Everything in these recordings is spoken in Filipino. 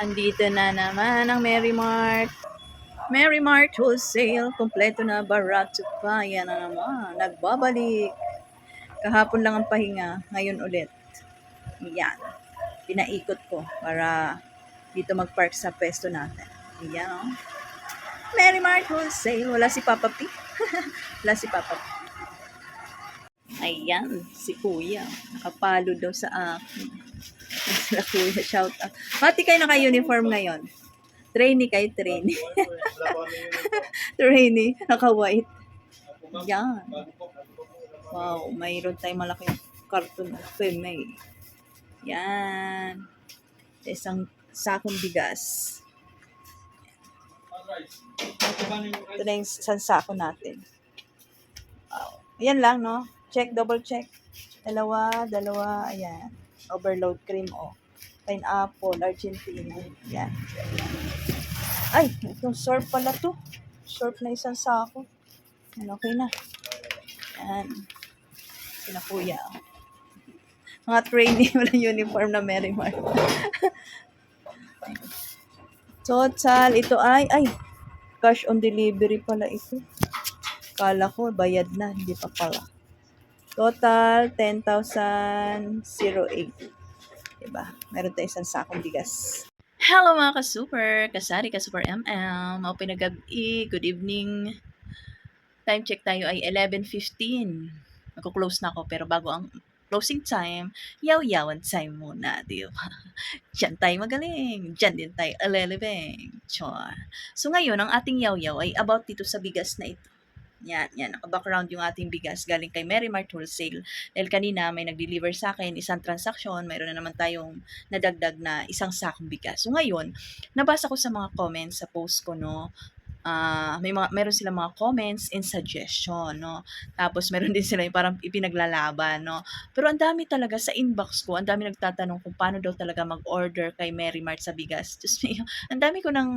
Andito na naman ang Mary Mart. Mary Mart Wholesale. Kompleto na barato pa. Yan na naman. Nagbabalik. Kahapon lang ang pahinga. Ngayon ulit. Yan. Pinaikot ko para dito mag-park sa pwesto natin. Yan oh. Mary Mart Wholesale. Wala si Papa P. Wala si Papa P. Ayan, si Kuya. Nakapalo daw sa akin. Sila Kuya, shout out. Pati kayo naka-uniform ngayon. Trainee kayo, trainee. trainee, naka-white. Yan. Wow, mayroon tayong malaking karton of female. Yan. Isang sakong bigas. Ito na yung isang sako natin. Wow. Ayan lang, no? Check, double check. Dalawa, dalawa, ayan. Overload cream, oh. Pineapple, Argentina. Yan. Ay, itong surf pala to. Surf na isang sako. Yan, okay na. Yan. Sina kuya. Mga trainee, walang uniform na Mary. Total, ito ay, ay, cash on delivery pala ito. Kala ko, bayad na, hindi pa pala. Total, 10,008. Diba? Meron tayo isang sakong bigas. Hello mga ka-super! Kasari ka-super MM. Mau pinagabi. Good evening. Time check tayo ay 11.15. Magko-close na ako pero bago ang closing time, yaw-yawan time muna, di ba? Diyan tayo magaling. Diyan din tayo alelebeng. Char. So ngayon, ang ating yaw-yaw ay about dito sa bigas na ito. Yan, yan. Naka-background yung ating bigas galing kay Mary Mart Wholesale. Dahil kanina may nag-deliver sa akin isang transaksyon. Mayroon na naman tayong nadagdag na isang sakong bigas. So ngayon, nabasa ko sa mga comments sa post ko, no, ah may mga meron silang mga comments and suggestion no? Tapos meron din sila yung parang ipinaglalaban no? Pero ang dami talaga sa inbox ko ang dami nagtatanong kung paano daw talaga mag-order kay Mary Mart sa bigas. Just me ang dami ko ng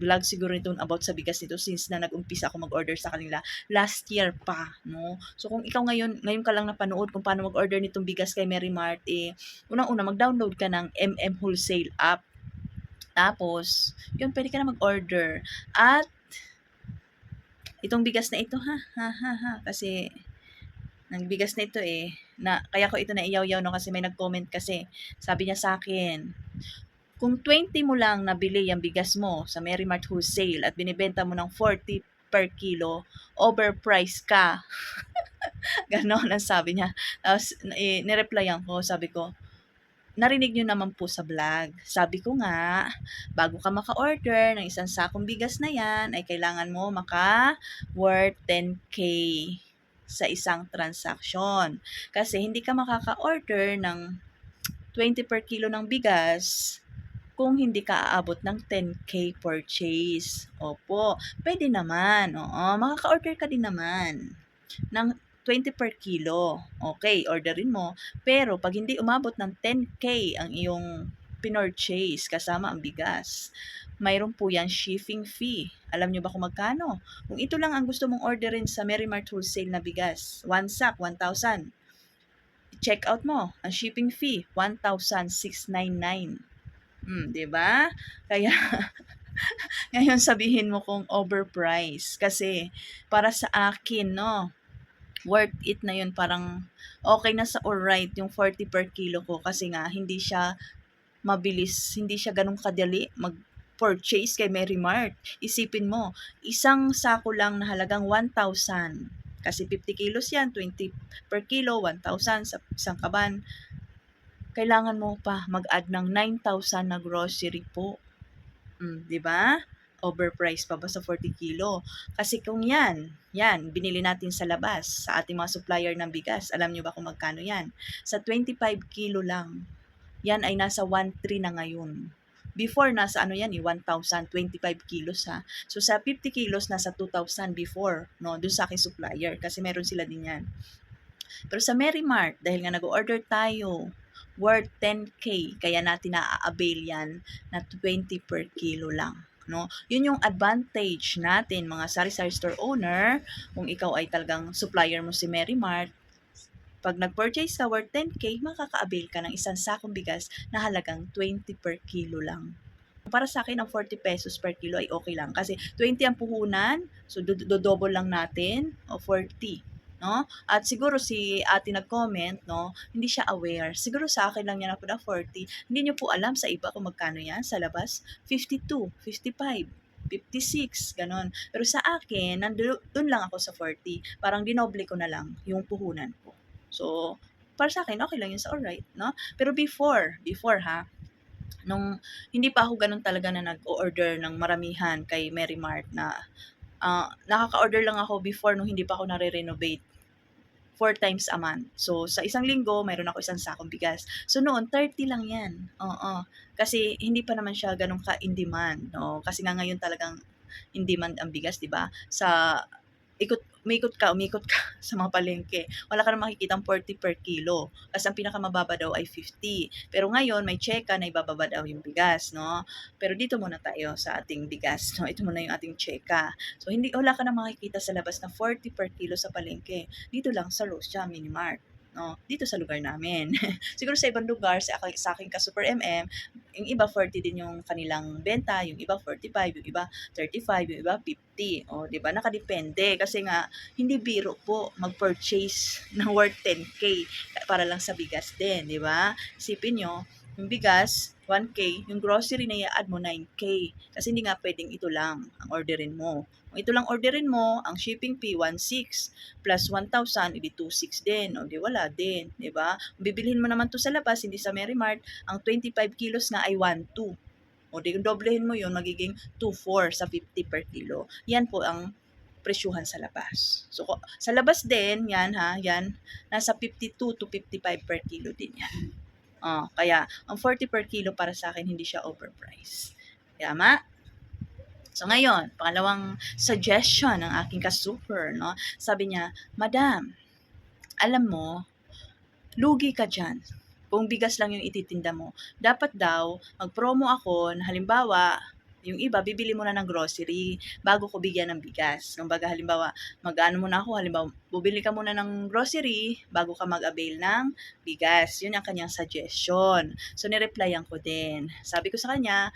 vlog siguro nito about sa bigas nito since na nag-umpisa ako mag-order sa kanila last year pa no? So kung ikaw ngayon ngayon ka lang napanood kung paano mag-order nitong bigas kay Mary Mart eh unang-una mag-download ka ng MM Wholesale app. Tapos, yun, pwede ka na mag-order. At, itong bigas na ito, ha, ha, ha, ha, kasi, ang bigas na ito eh, na, kaya ko ito na iyaw-yaw no, kasi may nag-comment kasi, sabi niya sa akin, kung 20 mo lang nabili yung bigas mo sa Mary Mart Wholesale at binibenta mo ng 40 per kilo, overpriced ka. Ganon ang sabi niya. Tapos, eh, nireplyan ko, sabi ko, narinig nyo naman po sa vlog. Sabi ko nga, bago ka maka-order ng isang sakong bigas na yan, ay kailangan mo maka worth 10K sa isang transaction. Kasi hindi ka makaka-order ng 20 per kilo ng bigas kung hindi ka aabot ng 10K purchase. Opo, pwede naman. Oo, makaka-order ka din naman ng 20 per kilo. Okay, orderin mo. Pero pag hindi umabot ng 10K ang iyong pinurchase kasama ang bigas, mayroon po yan shipping fee. Alam nyo ba kung magkano? Kung ito lang ang gusto mong orderin sa Mary Mart Wholesale na bigas, 1 sack, 1,000. Check out mo, ang shipping fee, 1,699. Hmm, 'di ba? Kaya ngayon sabihin mo kung overpriced kasi para sa akin, no, worth it na yun. Parang okay na sa alright yung 40 per kilo ko kasi nga hindi siya mabilis, hindi siya ganun kadali mag purchase kay Mary Mart. Isipin mo, isang sako lang na halagang 1,000. Kasi 50 kilos yan, 20 per kilo, 1,000 sa isang kaban. Kailangan mo pa mag-add ng 9,000 na grocery po. Mm, 'di ba? Overpriced pa ba sa 40 kilo? Kasi kung yan, yan, binili natin sa labas, sa ating mga supplier ng bigas, alam nyo ba kung magkano yan? Sa 25 kilo lang, yan ay nasa 1.3 na ngayon. Before, nasa ano yan eh, 1,000, 25 kilos ha. So, sa 50 kilos, nasa 2,000 before, no, dun sa aking supplier, kasi meron sila din yan. Pero sa Mary Mart, dahil nga nag-order tayo, worth 10K, kaya natin na-avail yan na 20 per kilo lang no? Yun yung advantage natin mga sari-sari store owner kung ikaw ay talagang supplier mo si Mary Mart. Pag nag-purchase ka worth 10k, makaka-avail ka ng isang sakong bigas na halagang 20 per kilo lang. Para sa akin, ang 40 pesos per kilo ay okay lang. Kasi 20 ang puhunan, so do- do- double lang natin, o 40. No? At siguro si ate nag-comment, no, hindi siya aware. Siguro sa akin lang yan ako na 40. Hindi niyo po alam sa iba kung magkano yan sa labas. 52, 55, 56, ganon. Pero sa akin, nandun lang ako sa 40. Parang dinoble ko na lang yung puhunan ko. So, para sa akin, okay lang yun sa alright, no? Pero before, before ha, nung hindi pa ako ganun talaga na nag-order ng maramihan kay Mary Mart na ah, nakaka-order lang ako before nung hindi pa ako nare-renovate four times a month. So, sa isang linggo, mayroon ako isang sakong bigas. So, noon, 30 lang yan. Oo. Kasi, hindi pa naman siya ganun ka-in demand. No? Kasi nga ngayon talagang in demand ang bigas, di ba? Sa, ikot, umikot ka, umikot ka sa mga palengke. Wala ka na makikita 40 per kilo. Kasi ang pinakamababa daw ay 50. Pero ngayon, may cheka na ibababa daw yung bigas, no? Pero dito muna tayo sa ating bigas, no? Ito muna yung ating cheka. So, hindi, wala ka na makikita sa labas na 40 per kilo sa palengke. Dito lang sa Rosia Mini Mart. No, dito sa lugar namin. Siguro sa ibang lugar, sa, sa aking ka-Super MM, yung iba 40 din yung kanilang benta, yung iba 45, yung iba 35, yung iba 50. O, di ba? Nakadepende. Kasi nga, hindi biro po mag-purchase ng worth 10K para lang sa bigas din, di ba? Isipin nyo, yung bigas, 1K, yung grocery na i-add mo 9K. Kasi hindi nga pwedeng ito lang ang orderin mo. Kung ito lang orderin mo, ang shipping fee 1.6 plus 1,000, edi 2.6 din. O di wala din, di ba? Bibilhin mo naman to sa labas, hindi sa Mary Mart, ang 25 kilos na ay 1.2. O di doblehin mo yun, magiging 2.4 sa 50 per kilo. Yan po ang presyuhan sa labas. So, sa labas din, yan ha, yan, nasa 52 to 55 per kilo din yan. Oh, kaya, ang 40 per kilo para sa akin, hindi siya overpriced. Tama? So, ngayon, pangalawang suggestion ng aking ka-super, no? Sabi niya, Madam, alam mo, lugi ka dyan. Kung bigas lang yung ititinda mo. Dapat daw, mag-promo ako na halimbawa, yung iba, bibili mo na ng grocery bago ko bigyan ng bigas. Kung baga, halimbawa, mag-ano muna ako, halimbawa, bubili ka muna ng grocery bago ka mag-avail ng bigas. Yun ang kanyang suggestion. So, nireplyan ko din. Sabi ko sa kanya,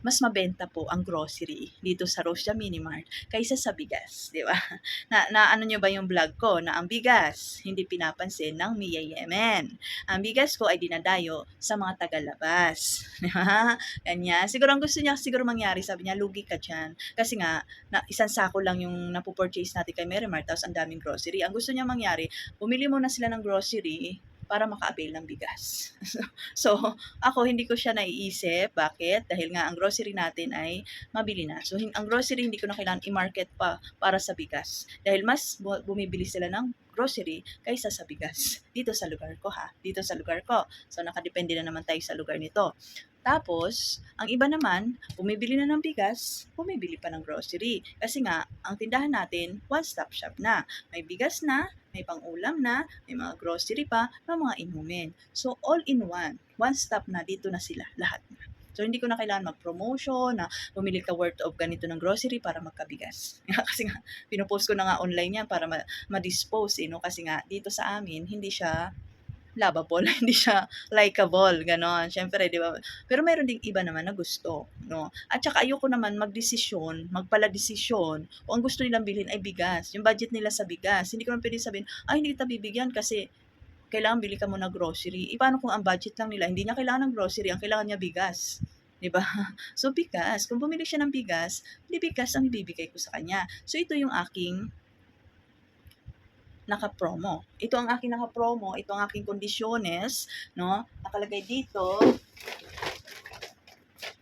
mas mabenta po ang grocery dito sa Rosia Mini Mart kaysa sa bigas, di ba? Na, na ano nyo ba yung vlog ko na ang bigas hindi pinapansin ng Mia Yemen. Ang bigas ko ay dinadayo sa mga tagalabas. Di ba? Ganyan. Siguro ang gusto niya siguro mangyari, sabi niya, lugi ka dyan. Kasi nga, na, isang sako lang yung napupurchase natin kay Mary Mart, tapos ang daming grocery. Ang gusto niya mangyari, bumili muna sila ng grocery para maka-avail ng bigas. so, ako hindi ko siya naiisip. Bakit? Dahil nga ang grocery natin ay mabili na. So, ang grocery hindi ko na kailangan i-market pa para sa bigas. Dahil mas bu- bumibili sila ng grocery kaysa sa bigas. Dito sa lugar ko ha. Dito sa lugar ko. So, nakadepende na naman tayo sa lugar nito. Tapos, ang iba naman, bumibili na ng bigas, bumibili pa ng grocery. Kasi nga, ang tindahan natin, one-stop shop na. May bigas na, may pang-ulam na, may mga grocery pa, may mga inumin. So, all in one. One stop na, dito na sila, lahat na. So, hindi ko na kailangan mag-promotion, na bumili ka worth of ganito ng grocery para magkabigas. Kasi nga, pinupost ko na nga online yan para ma- ma-dispose, eh, no? Kasi nga, dito sa amin, hindi siya lovable, hindi siya likable, ganon. Siyempre, di ba? Pero meron ding iba naman na gusto, no? At saka ayoko naman magdesisyon, magpala-desisyon, kung ang gusto nilang bilhin ay bigas, yung budget nila sa bigas. Hindi ko naman pwede sabihin, ay, hindi kita bibigyan kasi kailangan bili ka muna grocery. E, paano kung ang budget lang nila, hindi niya kailangan ng grocery, ang kailangan niya bigas. 'Di ba? So, bigas. Kung bumili siya ng bigas, hindi bigas ang ibibigay ko sa kanya. So, ito yung aking naka-promo. Ito ang aking naka-promo, ito ang aking kondisyones, no? Nakalagay dito.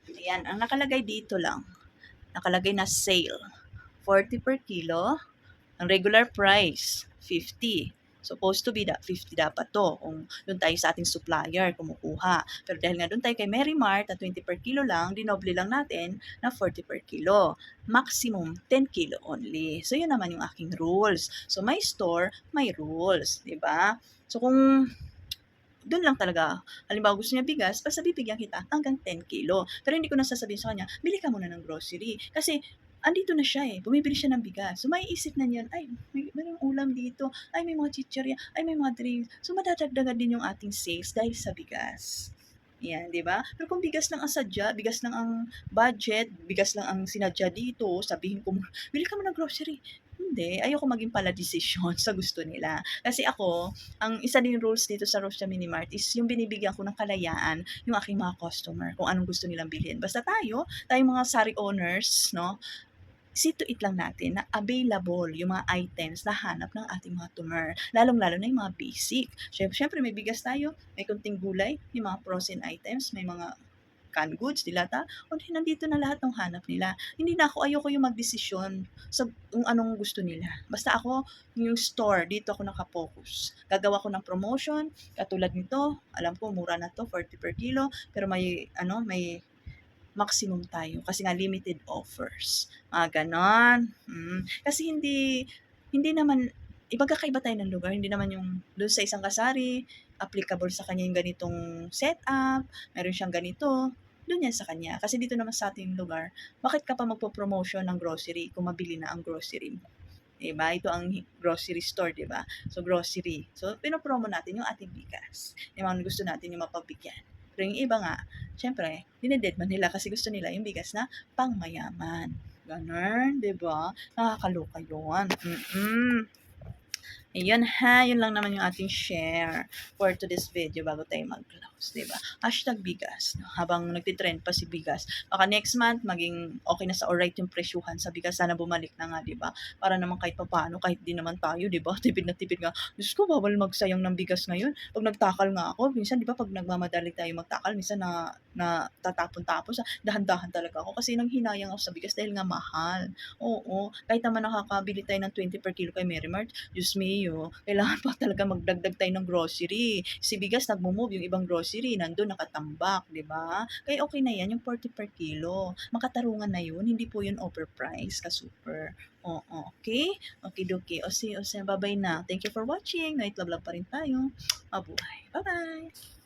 Ayan, ang nakalagay dito lang. Nakalagay na sale. 40 per kilo. Ang regular price, 50. Supposed to be da, 50 dapat to kung doon tayo sa ating supplier kumukuha. Pero dahil nga doon tayo kay Mary Mart na 20 per kilo lang, dinoble lang natin na 40 per kilo. Maximum 10 kilo only. So yun naman yung aking rules. So my store, may rules, 'di ba? So kung doon lang talaga. Halimbawa, gusto niya bigas, basta bibigyan kita hanggang 10 kilo. Pero hindi ko na sasabihin sa kanya, bili ka muna ng grocery. Kasi, andito na siya eh. Bumibili siya ng bigas. So, may isip na niyan, ay, may, may ulam dito. Ay, may mga chichirya. Ay, may mga drinks. So, madadagdagan din yung ating sales dahil sa bigas. Yan, di ba? Pero kung bigas lang ang sadya, bigas lang ang budget, bigas lang ang sinadya dito, sabihin ko, bili ka mo ng grocery. Hindi, ayoko maging pala decision sa gusto nila. Kasi ako, ang isa din rules dito sa Rocha Mini Mart is yung binibigyan ko ng kalayaan yung aking mga customer kung anong gusto nilang bilhin. Basta tayo, tayong mga sari owners, no, it lang natin na available yung mga items na hanap ng ating mga tumer. Lalong-lalo na yung mga basic. Siyempre, may bigas tayo, may kunting gulay, may mga frozen items, may mga canned goods, dilata, o di, nandito na lahat ng hanap nila. Hindi na ako, ayoko yung magdesisyon sa kung anong gusto nila. Basta ako, yung store, dito ako nakapokus. Gagawa ko ng promotion, katulad nito, alam ko, mura na to, 40 per kilo, pero may, ano, may maximum tayo kasi nga limited offers. Mga ganon. Mm. Kasi hindi, hindi naman, iba kakaiba tayo ng lugar, hindi naman yung doon sa isang kasari, applicable sa kanya yung ganitong setup, meron siyang ganito, doon yan sa kanya. Kasi dito naman sa ating lugar, bakit ka pa magpo-promotion ng grocery kung mabili na ang grocery mo? Diba? Ito ang grocery store, diba? So, grocery. So, pinopromo natin yung ating bigas. Yung mga gusto natin yung mapabigyan. Pero yung iba nga, syempre, dinededman nila kasi gusto nila yung bigas na pangmayaman. Ganun, di ba? Nakakaloka yun. Mm-mm. Ayun ha, yun lang naman yung ating share for today's video bago tayo mag-close, di ba? Hashtag bigas. No? Habang nagtitrend pa si bigas, baka next month maging okay na sa alright yung presyuhan sa bigas. Sana bumalik na nga, di ba? Para naman kahit papaano, kahit di naman tayo, di ba? Tipid na tipid nga. Diyos ko, bawal magsayang ng bigas ngayon. Pag nagtakal nga ako, minsan, di ba, pag nagmamadali tayo magtakal, minsan na, na tatapon-tapon dahan-dahan talaga ako kasi nang hinayang ako sa bigas dahil nga mahal. Oo, kahit naman nakakabili tayo ng 20 per kilo kay Mary Mart, Diyos mio, kailangan pa talaga magdagdag tayo ng grocery. Si bigas nagmo-move yung ibang grocery, nandun nakatambak, di ba? Kaya okay na yan, yung 40 per kilo. Makatarungan na yun, hindi po yun overpriced ka super. Oo, okay? Okay, dokie. O see, o see, bye-bye na. Thank you for watching. Night love love pa rin tayo. Mabuhay. Bye-bye.